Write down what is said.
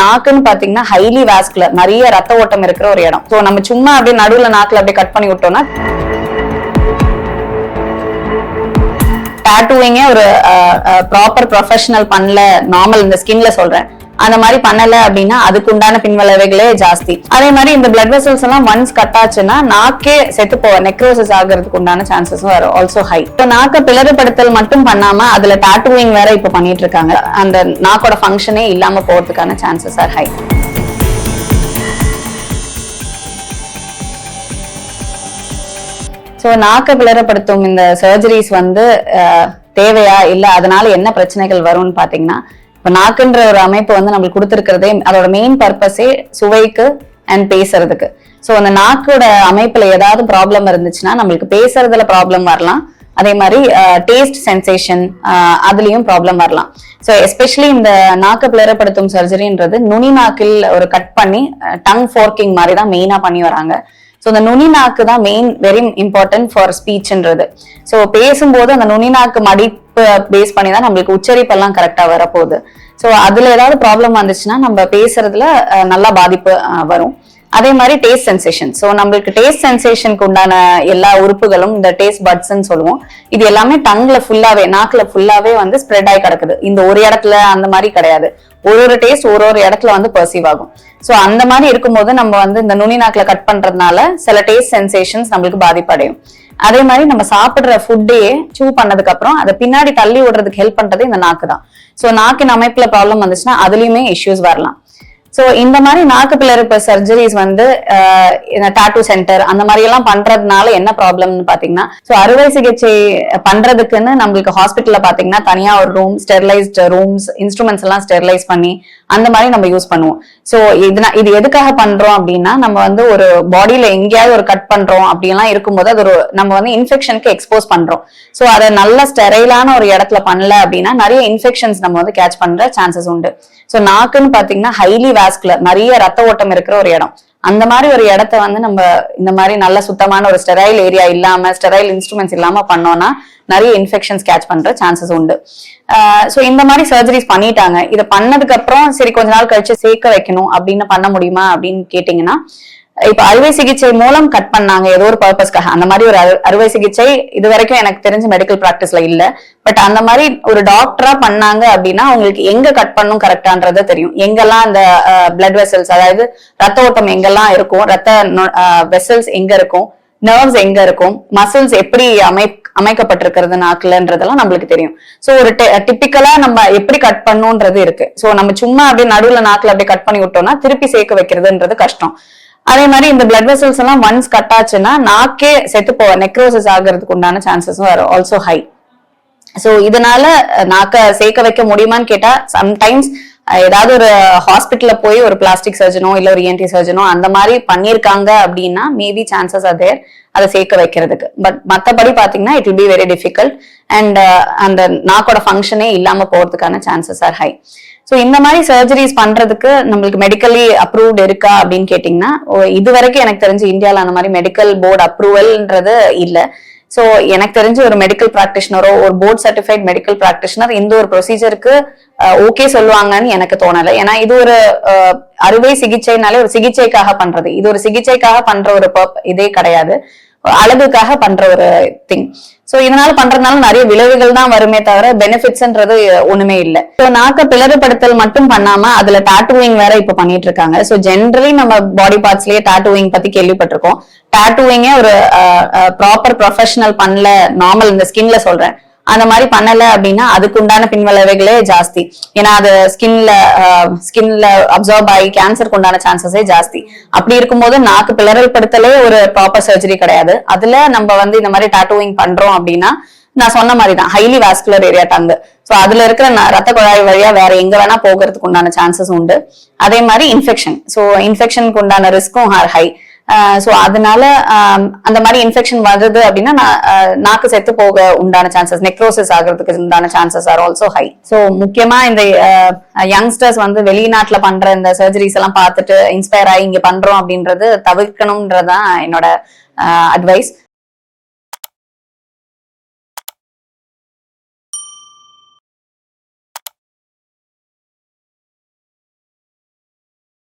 நாக்குன்னு பாத்தீங்கன்னா highly vascular நிறைய ரத்த ஓட்டம் இருக்கிற ஒரு இடம். ஸோ நம்ம சும்மா அப்படியே நடுவுல நாக்குல அப்படியே கட் பண்ணி விட்டோம்னா டாட்டூவிங்கே ஒரு ப்ராப்பர் ப்ரொஃபஷனல் பண்ணல நார்மல் இந்த ஸ்கின்ல சொல்றேன். அந்த மாதிரி பண்ணல அப்படின்னா அதுக்கு உண்டான பின்விளைவுகளே ஜாஸ்தி. அதே மாதிரி இந்த பிளட் வெசல்ஸ் எல்லாம் ஒன்ஸ் கட் ஆச்சுன்னா நாக்கே செத்து போவ நெக்ரோசிஸ் ஆகிறதுக்கு உண்டான சான்சஸ் வரும் ஆல்சோ ஹை இப்போ நாக்க பிளறுபடுத்தல் மட்டும் பண்ணாம அதுல டாட்டூவிங் வேற இப்போ பண்ணிட்டு இருக்காங்க. அந்த நாக்கோட ஃபங்க்ஷனே இல்லாம போறதுக்கான சான்சஸ் ஆர் ஹை ஸோ நாக்க பிளறப்படுத்தும் இந்த சர்ஜரிஸ் வந்து தேவையா? இல்ல அதனால என்ன பிரச்சனைகள் வரும்னு பாத்தீங்கன்னா இப்போ நாக்குன்ற ஒரு அமைப்பு வந்து நம்மளுக்கு கொடுத்துருக்கிறதே அதோட மெயின் பர்பஸே சுவைக்கு அண்ட் பேசுறதுக்கு. ஸோ அந்த நாக்கோட அமைப்புல ஏதாவது ப்ராப்ளம் இருந்துச்சுன்னா நம்மளுக்கு பேசுறதுல ப்ராப்ளம் வரலாம். அதே மாதிரி டேஸ்ட் சென்சேஷன் அதுலயும் ப்ராப்ளம் வரலாம். ஸோ எஸ்பெஷலி இந்த நாக்கு பிளரப்படுத்தும் சர்ஜரின்றது நுனி நாக்கில் ஒரு கட் பண்ணி டங் ஃபோர்க்கிங் மாதிரி தான் மெயினா பண்ணி வராங்க. ஸோ அந்த நுனி நாக்கு தான் மெயின் வெரி இம்பார்ட்டன்ட் ஃபார் ஸ்பீச்ன்றது ஸோ பேசும்போது அந்த நுனி நாக்கு மடி பேஸ் பண்ணி தான் நம்மளுக்கு உச்சரிப்பெல்லாம் கரெக்டா வரப்போகுது. ஸோ அதுல ஏதாவது ப்ராப்ளம் வந்துச்சுன்னா நம்ம பேசுறதுல நல்லா பாதிப்பு வரும். அதே மாதிரி டேஸ்ட் சென்சேஷன் ஸோ நம்மளுக்கு டேஸ்ட் சென்சேஷனுக்கு உண்டான எல்லா உறுப்புகளும் இந்த டேஸ்ட் பட்ஸ்ன்னு சொல்லுவோம். இது எல்லாமே டங்ல ஃபுல்லாவே நாக்குல ஃபுல்லாவே வந்து ஸ்ப்ரெட் ஆகி கிடக்குது. இந்த ஒரு இடத்துல அந்த மாதிரி கிடையாது. ஒரு ஒரு டேஸ்ட் ஒரு ஒரு இடத்துல வந்து பர்சீவ் ஆகும். ஸோ அந்த மாதிரி இருக்கும்போது நம்ம வந்து இந்த நுனி நாக்குல கட் பண்றதுனால சில டேஸ்ட் சென்சேஷன்ஸ் நம்மளுக்கு பாதிப்படையும். அதே மாதிரி நம்ம சாப்பிடுற ஃபுட்டையே சூ பண்ணதுக்கு அப்புறம் அதை பின்னாடி தள்ளி விடுறதுக்கு ஹெல்ப் பண்றது இந்த நாக்கு தான் ஸோ நாக்கின் அமைப்புல ப்ராப்ளம் வந்துச்சுன்னா அதுலயுமே இஷ்யூஸ் வரலாம். சோ இந்த மாதிரி நாக்கு பிளறுப்பு சர்ஜரிஸ் வந்து டாட்டூ சென்டர் அந்த மாதிரி எல்லாம் பண்றதுனால என்ன ப்ராப்ளம்னு பாத்தீங்கன்னா சோ அறுவை சிகிச்சை பண்றதுக்குன்னு நம்மளுக்கு ஹாஸ்பிட்டல்ல பாத்தீங்கன்னா தனியா ஒரு ரூம் ஸ்டெர்லைஸ்ட் ரூம்ஸ் இன்ஸ்ட்ருமெண்ட்ஸ் எல்லாம் ஸ்டெர்லைஸ் பண்ணி அந்த மாதிரி நம்ம யூஸ் பண்ணுவோம். சோ இது இது எதுக்காக பண்றோம் அப்படின்னா நம்ம வந்து ஒரு பாடியில எங்கேயாவது ஒரு கட் பண்றோம் அப்படிலாம் இருக்கும்போது அது ஒரு நம்ம வந்து இன்ஃபெக்ஷனுக்கு எக்ஸ்போஸ் பண்றோம். சோ அதை நல்ல ஸ்டெரைலான ஒரு இடத்துல பண்ணல அப்படின்னா நிறைய இன்ஃபெக்ஷன்ஸ் நம்ம வந்து கேட்ச் பண்ற சான்சஸ் உண்டு. சோ நாக்குன்னு பாத்தீங்கன்னா ஹைலி வாஸ்குலர் நிறைய ரத்த ஓட்டம் இருக்கிற ஒரு இடம். அந்த மாதிரி ஒரு இடத்த வந்து நம்ம இந்த மாதிரி நல்ல சுத்தமான ஒரு ஸ்டெரைல் ஏரியா இல்லாம ஸ்டெரைல் இன்ஸ்ட்ருமெண்ட்ஸ் இல்லாம பண்ணோம்னா நிறைய இன்ஃபெக்ஷன்ஸ் கேட்ச் பண்ற சான்சஸ் உண்டு. ஸோ இந்த மாதிரி சர்ஜரிஸ் பண்ணிட்டாங்க. இதை பண்ணதுக்கு அப்புறம் சரி கொஞ்ச நாள் கழிச்சு சேர்க்க வைக்கணும் அப்படின்னு பண்ண முடியுமா அப்படின்னு கேட்டீங்கன்னா இப்ப அறுவை சிகிச்சை மூலம் கட் பண்ணாங்க ஏதோ ஒரு பர்பஸ்க்காக அந்த மாதிரி ஒரு அறுவை சிகிச்சை இது வரைக்கும் எனக்கு தெரிஞ்ச மெடிக்கல் பிராக்டிஸ்ல இல்ல. பட் அந்த மாதிரி ஒரு டாக்டரா பண்ணாங்க அப்படின்னா அவங்களுக்கு எங்க கட் பண்ணும் கரெக்டான்றத தெரியும். எங்கெல்லாம் அந்த பிளட் வெசல்ஸ் அதாவது ரத்த ஓட்டம் எங்கெல்லாம் இருக்கும் ரத்த வெசல்ஸ் எங்க இருக்கும் நர்வ்ஸ் எங்க இருக்கும் மசில்ஸ் எப்படி அமை அமைக்கப்பட்டிருக்கிறது நாக்குலன்றதெல்லாம் நம்மளுக்கு தெரியும். சோ ஒரு டிப்பிக்கலா நம்ம எப்படி கட் பண்ணுன்றது இருக்கு. சோ நம்ம சும்மா அப்படியே நடுவுல நாக்குல அப்படியே கட் பண்ணி விட்டோம்னா திருப்பி சேர்க்க வைக்கிறதுன்றது கஷ்டம். அதே மாதிரி இந்த பிளட் வெசல்ஸ் எல்லாம் ஒன்ஸ் கட் ஆச்சுன்னா நாக்கே செத்து போவ நெக்ரோசிஸ் ஆகிறதுக்கு உண்டான சான்சஸும் வரும் ஆல்சோ ஹை சோ இதனால நாக்க சேர்க்க வைக்க முடியுமான்னு கேட்டா சம்டைம்ஸ் ஏதாவது ஒரு ஹாஸ்பிட்டல்ல போய் ஒரு பிளாஸ்டிக் சர்ஜனோ இல்ல ஒரு இஎன்டி சர்ஜனோ அந்த மாதிரி பண்ணிருக்காங்க அப்படின்னா மேபி சான்சஸ் are அதை சேர்க்க வைக்கிறதுக்கு. பட் மத்தபடி பாத்தீங்கன்னா it will be very difficult and அந்த நாக்கோட ஃபங்க்ஷனே இல்லாம போறதுக்கான சான்சஸ் ஆர் ஹை ஸோ இந்த மாதிரி சர்ஜரிஸ் பண்றதுக்கு நம்மளுக்கு மெடிக்கலி அப்ரூவ்ட் இருக்கா அப்படின்னு கேட்டிங்கன்னா ஓ, இது வரைக்கும் எனக்கு தெரிஞ்சு இந்தியாவில் அந்த மாதிரி மெடிக்கல் போர்டு அப்ரூவல்ன்றது இல்லை. ஸோ எனக்கு தெரிஞ்ச ஒரு மெடிக்கல் ப்ராக்டிஷனரோ ஒரு போர்ட் சர்டிஃபைட் மெடிக்கல் ப்ராக்டிஷனர் இந்த ஒரு ப்ரொசீஜருக்கு ஓகே சொல்லுவாங்கன்னு எனக்கு தோணலை. ஏன்னா இது ஒரு அஹ், அறுவை சிகிச்சைனாலே ஒரு சிகிச்சைக்காக பண்றது. இது ஒரு சிகிச்சைக்காக பண்ற ஒரு இதே கிடையாது. அழகுக்காக பண்ற ஒரு திங் சோ இதனால பண்றதுனால நிறைய விளைவுகள் தான் வருமே தவிர பெனிஃபிட்ஸ்ன்றது ஒண்ணுமே இல்ல. சோ நாக்க பிளறுபடுத்தல் மட்டும் பண்ணாம அதுல டாட்டூவிங் வேற இப்ப பண்ணிட்டு இருக்காங்க சோ ஜென்ரலி நம்ம பாடி பார்ட்ஸ்லயே டாட்டூவிங் பத்தி கேள்விப்பட்டிருக்கோம். டாட்டூவிங்கே ஒரு ப்ராப்பர் ப்ரொஃபஷனல் பண்ணல நார்மல் இந்த ஸ்கின்ல சொல்றேன். அந்த மாதிரி பண்ணல அப்படின்னா அதுக்கு உண்டான பின்விளைவுகளே ஜாஸ்தி. ஏன்னா அது ஸ்கின்ல ஸ்கின்ல அப்சர்வ் ஆகி கேன்சருக்கு உண்டான சான்சஸே ஜாஸ்தி. அப்படி இருக்கும்போது நாக்கு பிளறல் படுத்தலே ஒரு ப்ராப்பர் சர்ஜரி கிடையாது. அதுல நம்ம வந்து இந்த மாதிரி டாட்டூவிங் பண்றோம் அப்படின்னா நான் சொன்ன மாதிரி தான் highly vascular area tongue. So அதுல இருக்கிற ரத்த குழாய் வழியா வேற எங்க வேணா போகிறதுக்கு உண்டான சான்சஸ் உண்டு. அதே மாதிரி இன்ஃபெக்ஷன் ஸோ இன்ஃபெக்ஷனுக்கு உண்டான ரிஸ்க்கும் ஹை ஸோ அதனால அந்த மாதிரி இன்ஃபெக்ஷன் வருது அப்படின்னா நான், நாக்கு செத்து போக உண்டான சான்சஸ் நெக்ரோசிஸ் ஆகிறதுக்கு உண்டான chances are also high so முக்கியமா இந்த யங்ஸ்டர்ஸ் வந்து வெளிநாட்டுல பண்ற இந்த சர்ஜரிஸ் எல்லாம் பார்த்துட்டு இன்ஸ்பயர் ஆகி இங்க பண்றோம் அப்படின்றது தவிர்க்கணும்ன்றதான் என்னோட அட்வைஸ்